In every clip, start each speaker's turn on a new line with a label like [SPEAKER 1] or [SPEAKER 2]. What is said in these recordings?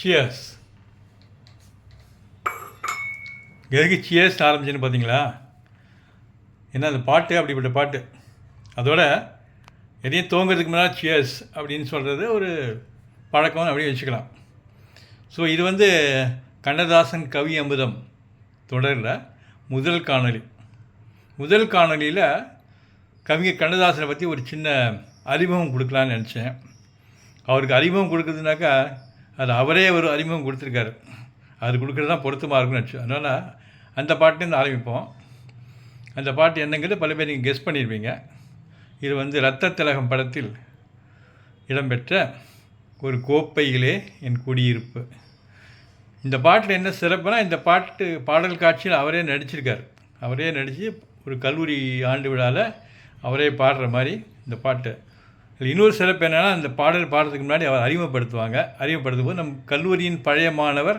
[SPEAKER 1] Cheers எதுக்கு cheers ஆரம்பிச்சுன்னு பார்த்தீங்களா? என்ன அந்த பாட்டு அப்படிப்பட்ட பாட்டு? அதோட எதையும் தூங்குறதுக்கு முன்னால் சியர்ஸ் அப்படின்னு சொல்கிறது ஒரு பழக்கம் அப்படியே வச்சுக்கலாம். ஸோ இது வந்து கண்ணதாசன் கவி அமுதம் தொடரில் முதல் காணொலி முதல் காணொலியில் கவிஞர் கண்ணதாசனை பற்றி ஒரு சின்ன அறிமுகம் கொடுக்கலான்னு நினச்சேன். அவருக்கு அறிமுகம் கொடுக்குறதுனாக்கா அது அவரே ஒரு அறிமுகம் கொடுத்துருக்காரு. அது கொடுக்குறது தான் பொருத்தமாக இருக்கும்னு நினச்சோம் அதனால் அந்த பாட்டுலேருந்து ஆரம்பிப்போம். அந்த பாட்டு என்னங்கிறது பல பேர் நீங்கள் கெஸ் பண்ணியிருப்பீங்க இது வந்து ரத்த திலகம் படத்தில் இடம்பெற்ற ஒரு கோப்பையிலே என் குடியிருப்பு. இந்த பாட்டில் என்ன சிறப்புனா இந்த பாட்டு பாடல் காட்சியில் அவரே நடிச்சிருக்கார். அவரே நடித்து ஒரு கல்லூரி ஆண்டு விழாவில் அவரே பாடுற மாதிரி இந்த பாட்டு. இதில் இன்னொரு சிறப்பு என்னென்னா அந்த பாடல் பாடுறதுக்கு முன்னாடி அவர் அறிமுகப்படுத்துவாங்க. அறிமுகப்படுத்தும் போது நம் கல்லூரியின் பழைய மாணவர்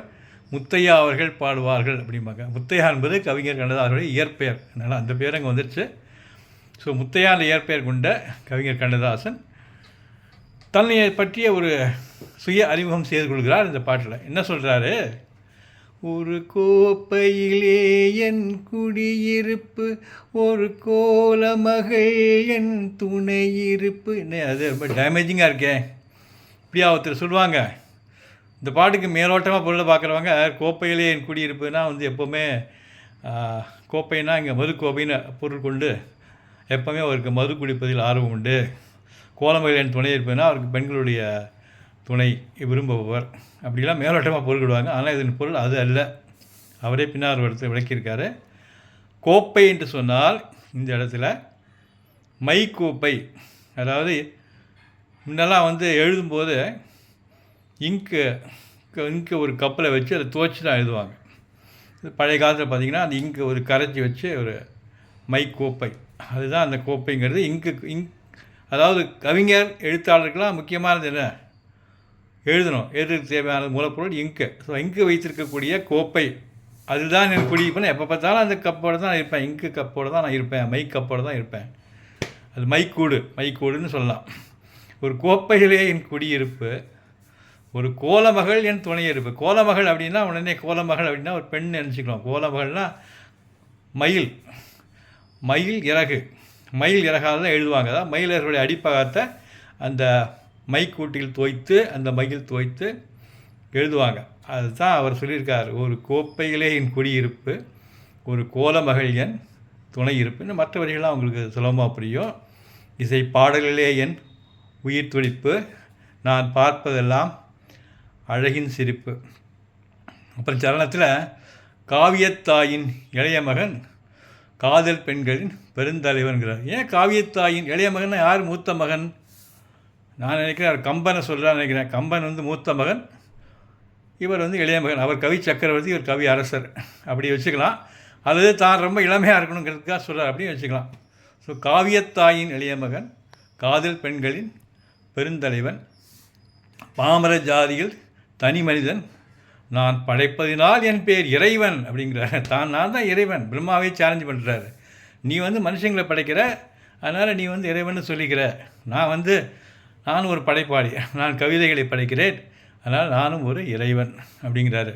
[SPEAKER 1] முத்தையா அவர்கள் பாடுவார்கள் அப்படிம்பாங்க. முத்தையா என்பது கவிஞர் கண்ணதாசனுடைய இயற்பெயர். அதனால் அந்த பேர் அங்கே வந்துருச்சு. ஸோ முத்தையான இயற்பெயர் கொண்ட கவிஞர் கண்ணதாசன் தன்னை பற்றிய ஒரு சுய அறிமுகம் செய்து கொள்கிறார் இந்த பாட்டில். என்ன சொல்கிறாரு ஒரு கோப்பையிலே என் குடியிருப்பு ஒரு கோலமகள் என் துணையிருப்பு. என்ன அது ரொம்ப டேமேஜிங்காக இருக்கே. இப்படியா ஒருத்தர் சொல்லுவாங்க. இந்த பாட்டுக்கு மேலோட்டமாக பொருளை பார்க்குறவங்க கோப்பையிலே என் குடியிருப்புனா வந்து எப்போவுமே கோப்பைனா இங்கே மது கோப்பைன்னு பொருள் கொண்டு எப்போவுமே அவருக்கு மது குடிப்பதில் ஆர்வம் உண்டு. கோலமகள் என் துணை இருப்பதுனா அவருக்கு பெண்களுடைய துணை விரும்புபவர். அப்படிலாம் மேலோட்டமாக பொருள் விடுவாங்க. ஆனால் இதன் பொருள் அது அல்ல. அவரே பின்னார் ஒருத்தர் விளக்கியிருக்காரு. கோப்பை என்று சொன்னால் இந்த இடத்துல மை கோப்பை அதாவது முன்னெல்லாம் வந்து எழுதும்போது இங்கு இங்கு ஒரு கப்பில் வச்சு அதை துவச்சி தான் எழுதுவாங்க பழைய காலத்தில் பார்த்திங்கன்னா அந்த இங்கு ஒரு கரைச்சி வச்சு ஒரு மை கோப்பை அதுதான் அந்த கோப்பைங்கிறது. இங்கு இங்க் அதாவது கவிஞர் எழுத்தாளருக்கெல்லாம் முக்கியமானது என்ன? எழுதணும். எழுதுறதுக்கு தேவையான மூலப்பொருள் இங்கு. ஸோ இங்கு வைத்திருக்கக்கூடிய கோப்பை. அதுதான் எனக்கு குடியிருப்பேன் எப்போ பார்த்தாலும் அந்த கப்போடு தான் நான் இருப்பேன். இங்கு கப்போடு தான் நான் இருப்பேன். மை கப்போடு தான் இருப்பேன். அது மைக்கூடு. மைக்கூடுன்னு சொல்லலாம். ஒரு கோப்பையிலே என் குடியிருப்பு ஒரு கோலமகள் என் துணையிருப்பு கோலமகள் அப்படின்னா உடனே கோலமகள் அப்படின்னா ஒரு பெண் நினச்சிக்கலாம். கோலமகள்னா மயில். மயில் இறகு. மயில் இறகால் தான் எழுதுவாங்க. அதான் மயில் இறகுடைய அடிப்பாகத்தை அந்த மைக்கூட்டில் துவைத்து அந்த மையில் தோய்த்து எழுதுவாங்க. அதுதான் அவர் சொல்லியிருக்கார். ஒரு கோப்பையிலே என் குடியிருப்பு ஒரு கோலமகள் என் துணை இருப்புன்னு மற்ற வரிகள்லாம் அவங்களுக்கு சுலபமாக புரியும். இசை பாடலிலே என் உயிர் துடிப்பு நான் பார்ப்பதெல்லாம் அழகின் சிரிப்பு. அப்புறம் சரணத்தில் காவியத்தாயின் இளைய மகன் காதல் பெண்களின் பெருந்தலைவன்கிறார். ஏன் காவியத்தாயின் இளைய மகன் யார்? மூத்த மகன் நான் நினைக்கிறேன் அவர் கம்பனை சொல்கிறான்னு நினைக்கிறேன். கம்பன் வந்து மூத்த மகன். இவர் வந்து இளைய மகன். அவர் கவி சக்கரவர்த்தி இவர் கவி அரசர். அப்படி வச்சுக்கலாம். அல்லது தான் ரொம்ப இளமையாக இருக்கணுங்கிறதுக்காக சொல்கிறார் அப்படின்னு வச்சுக்கலாம். ஸோ காவியத்தாயின் இளைய மகன் காதல் பெண்களின் பெருந்தலைவன் பாமர ஜாதியில் தனி மனிதன் நான் படைப்பதினால் என் பேர் இறைவன் அப்படிங்கிறார். தான் நான் தான் இறைவன். பிரம்மாவே சேலஞ்ச் பண்ணுறாரு நீ வந்து மனுஷங்களை படைக்கிற அதனால் நீ வந்து இறைவன் சொல்லிக்கிற. நான் வந்து நான் ஒரு படைப்பாளி நான் கவிதைகளை படைக்கிறேன் அதனால் நானும் ஒரு இறைவன் அப்படிங்கிறாரு.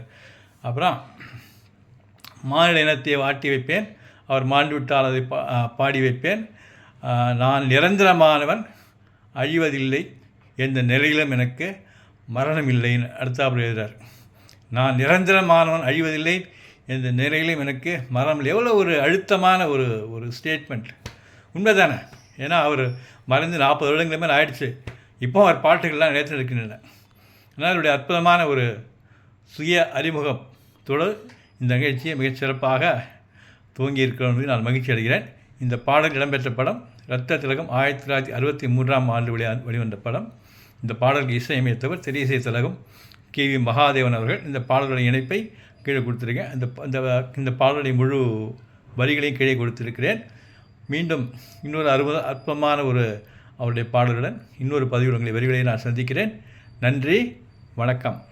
[SPEAKER 1] அப்புறம் மானிட இனத்தை வாட்டி வைப்பேன் அவர் மாண்டு விட்டால் அதை பா பாடி வைப்பேன். நான் நிரந்தரமானவன் அழிவதில்லை எந்த நிலையிலும் எனக்கு மரணம் இல்லைன்னு அடுத்தாப்புல எழுதுறார். நான் நிரந்தரமானவன் அழிவதில்லை எந்த நிலையிலும் எனக்கு மரணம் இல்லை. எவ்வளோ ஒரு அழுத்தமான ஒரு ஒரு ஸ்டேட்மெண்ட் உண்மைதானே? ஏன்னா அவர் மறைந்து நாற்பது வருடங்கள் மேலே ஆயிடுச்சு. இப்போ அவர் பாட்டுகள்லாம் நேற்று இருக்கின்றன அதனால் அவருடைய அற்புதமான ஒரு சுய அறிமுகம் தொடர் இந்த நிகழ்ச்சியை மிகச்சிறப்பாக துவங்கி இருக்கிறது நான் மகிழ்ச்சி அடைகிறேன். இந்த பாடல் இடம்பெற்ற படம் ரத்த திலகம் ஆயிரத்தி தொள்ளாயிரத்தி அறுபத்தி மூன்றாம் ஆண்டு வெளியா வெளிவந்த படம். இந்த பாடலுக்கு இசையமைத்தவர் திரையிசை திலகம் கே வி மகாதேவன் அவர்கள். இந்த பாடலுடைய இணைப்பை கீழே கொடுத்துருக்கேன். இந்த இந்த இந்த பாடலுடைய முழு வரிகளையும் கீழே கொடுத்திருக்கிறேன். மீண்டும் இன்னொரு அற்புத அற்புதமான ஒரு அவருடைய பாடலுடன் இன்னொரு பதிவுடன் உங்களை விரைவில் நான் சந்திக்கிறேன். நன்றி வணக்கம்.